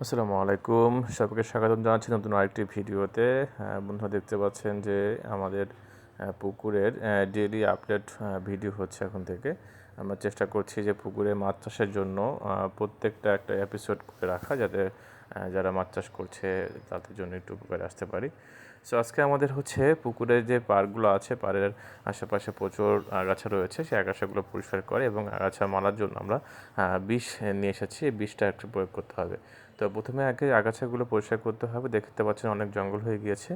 আসসালামু আলাইকুম। সবাইকে স্বাগতম জানাচ্ছি নতুন আরেকটি ভিডিওতে। বন্ধুরা দেখতে পাচ্ছেন যে আমাদের পুকুরের ডেইলি আপডেট ভিডিও হচ্ছে এখন থেকে। আমরা চেষ্টা করছি যে পুকুরে মাছ চাষের জন্য প্রত্যেকটা একটা এপিসোড করে রাখা যাতে যারা মাছ চাষ করছে তাদের জন্য একটু উপকারে আসতে পারি। সো আজকে আমাদের হচ্ছে পুকুরের যে পাড়গুলো আছে, পাড়ের আশেপাশে প্রচুর আগাছা রয়েছে। সেই আগাছাগুলো পরিষ্কার করে এবং আগাছা মারার জন্য আমরা বিষ নিয়ে এসেছি। এই বিষটা একটু প্রয়োগ করতে হবে। তো প্রথমে আগে আগাছাগুলো পরিষ্কার করতে হবে। দেখতে পাচ্ছেন অনেক জঙ্গল হয়ে গিয়েছে।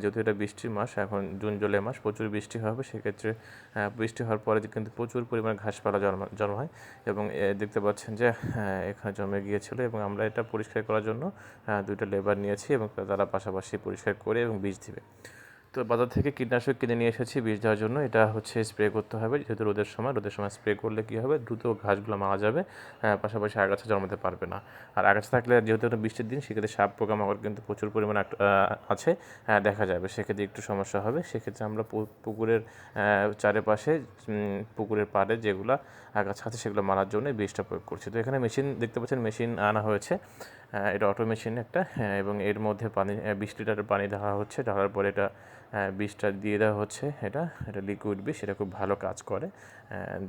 যেহেতু এটা বৃষ্টির মাস, এখন জুন, জুলাই মাস, প্রচুর বৃষ্টি হবে। সেক্ষেত্রে বৃষ্টি হওয়ার পরে কিন্তু প্রচুর পরিমাণে ঘাসপালা জন্ম জন্মায় এবং দেখতে পাচ্ছেন যে এখানে জমে গিয়েছিল এবং আমরা এটা পরিষ্কার করার জন্য দুইটা লেবার নিয়েছি এবং তারা পাশাপাশি পরিষ্কার করে এবং বীজ দিবে। তো বাজার থেকে কীটনাশক কিনে নিয়ে এসেছি বীজ দেওয়ার জন্য। এটা হচ্ছে স্প্রে করতে হবে যেহেতু রোদের সময়। রোদের সময় স্প্রে করলে কী হবে? দ্রুত ঘাসগুলো মারা যাবে। আহ, পাশাপাশি আগাছা জন্মাতে পারবে না। আর আগাছা থাকলে যেহেতু বৃষ্টির দিন সেক্ষেত্রে সাপ পোকামাকড় কিন্তু প্রচুর পরিমাণে আছে দেখা যাবে। সেক্ষেত্রে একটু সমস্যা হবে। সেক্ষেত্রে আমরা পুকুরের চারিপাশে পুকুরের পাড়ে যেগুলো আগাছা আছে সেগুলো মারার জন্য বীজটা প্রয়োগ করছি। তো এখানে মেশিন দেখতে পাচ্ছেন মেশিন আনা হয়েছে। এটা অটো মেশিন একটা হ্যাঁ, এবং এর মধ্যে পানি বিশ লিটারের পানি ঢালা হচ্ছে। ঢালার পরে এটা বিষটা দিয়ে দেওয়া হচ্ছে এটা এটা লিকুইড বিষ, এটা খুব ভালো কাজ করে।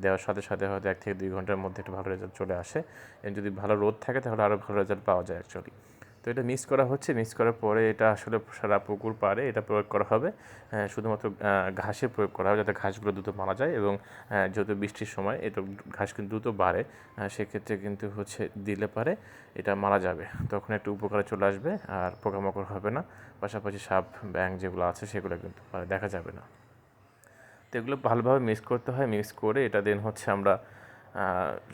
দেওয়ার সাথে সাথে হয়তো এক থেকে দুই ঘণ্টার মধ্যে একটা ভালো রেজাল্ট চলে আসে। যদি ভালো রোদ থাকে তাহলে আরও ভালো রেজাল্ট পাওয়া যায় অ্যাকচুয়ালি তো এটা মিক্স করা হচ্ছে মিক্স করার পরে এটা আসলে সারা পুকুর পাড়ে এটা প্রয়োগ করা হবে। শুধুমাত্র ঘাসে প্রয়োগ করা হবে যাতে ঘাসগুলো দ্রুত মারা যায় এবং যেহেতু বৃষ্টির সময় এটা ঘাস কিন্তু দ্রুত বাড়ে সেক্ষেত্রে কিন্তু হচ্ছে দিলে পারে এটা মারা যাবে। তখন একটু উপকারে চলে আসবে আর পোকামাকড় হবে না। পাশাপাশি সাপ ব্যাং যেগুলো আছে সেগুলো কিন্তু দেখা যাবে না। তো এগুলো ভালোভাবে মিক্স করতে হয় মিক্স করে এটা দেন হচ্ছে আমরা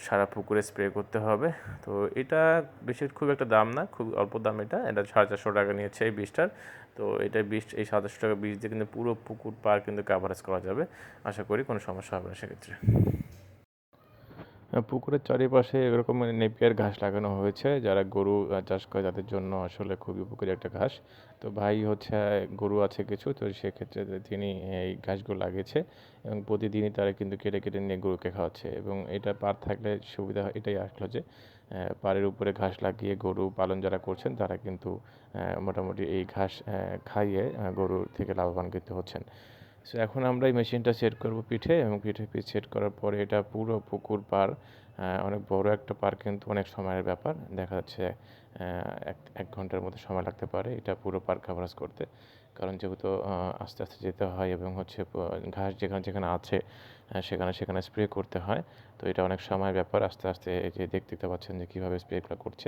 সারা পুকুরে স্প্রে করতে হবে। তো এটা বেশি খুব একটা দাম না, খুব অল্প দাম এটা। এটা সাড়ে চারশো টাকা নিয়েছে এই বীজটার। তো এটা বিষ এই চারশো টাকা বিষ দিয়ে কিন্তু পুরো পুকুর পার কিন্তু কাভারেজ করা যাবে। আশা করি কোনো সমস্যা হবে না সেক্ষেত্রে। পুকুরের চারিপাশে এরকম নেপিয়ার ঘাস লাগানো হয়েছে। যারা গরু চাষ করে তাদের জন্য আসলে খুবই উপকারী একটা ঘাস। তো ভাই হচ্ছে, গরু আছে কিছু, তো সেক্ষেত্রে তিনি এই ঘাসগুলো লাগিয়েছে এবং প্রতিদিনই তারা কিন্তু কেটে কেটে নিয়ে গরুকে খাওয়াচ্ছে। এবং এটা পার থাকলে সুবিধা এটাই আসলো যে পাড়ের উপরে ঘাস লাগিয়ে গরু পালন যারা করছেন, তারা কিন্তু মোটামুটি এই ঘাস খাইয়ে গরু থেকে লাভবান কিন্তু হচ্ছেন। সো এখন আমরা এই মেশিনটা সেট করব পিঠে এবং পিঠে পিঠ সেট করার পরে এটা পুরো পুকুর পার অনেক বড় একটা পার কিন্তু অনেক সময়ের ব্যাপার। দেখা যাচ্ছে এক এক ঘণ্টার মতো সময় লাগতে পারে এটা পুরো পার কাভারেজ করতে। কারণ যেহেতু আস্তে আস্তে যেতে হয় এবং হচ্ছে ঘাস যেখানে যেখানে আছে সেখানে সেখানে স্প্রে করতে হয়। তো এটা অনেক সময় ব্যাপার। আস্তে আস্তে এই যে দেখতে পাচ্ছেন যে কীভাবে স্প্রেগুলো করছে।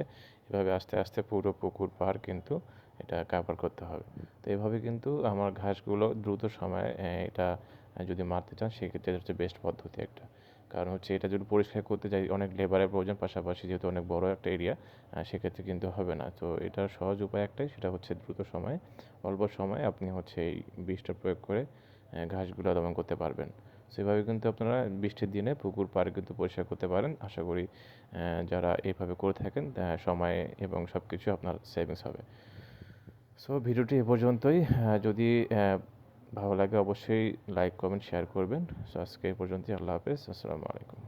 এভাবে আস্তে আস্তে পুরো পুকুর পার কিন্তু এটা কাভার করতে হবে। তো এভাবে কিন্তু আমার ঘাসগুলো দ্রুত সময়ে এটা যদি মারতে চান, সেক্ষেত্রে হচ্ছে বেস্ট পদ্ধতি একটা। কারণ হচ্ছে এটা যদি পরিষ্কার করতে যাই, অনেক লেবারের প্রয়োজন, পাশাপাশি যেহেতু অনেক বড় একটা এরিয়া সেক্ষেত্রে কিন্তু হবে না। তো এটার সহজ উপায় একটাই, সেটা হচ্ছে দ্রুত সময়ে, অল্প সময়ে আপনি হচ্ছে এই বিষটা প্রয়োগ করে ঘাসগুলো দমন করতে পারবেন। সেভাবে কিন্তু আপনারা বৃষ্টির দিনে পুকুর পাড়ে কিন্তু পরিষ্কার করতে পারেন। আশা করি যারা এইভাবে করে থাকেন সময় এবং সব কিছু আপনার সেভিংস হবে। সো ভিডিওটি এ পর্যন্তই। যদি ভালো লাগে অবশ্যই লাইক, কমেন্ট, শেয়ার করবেন। সো আজকে এ পর্যন্তই। আল্লাহ হাফেজ। আসসালামু আলাইকুম।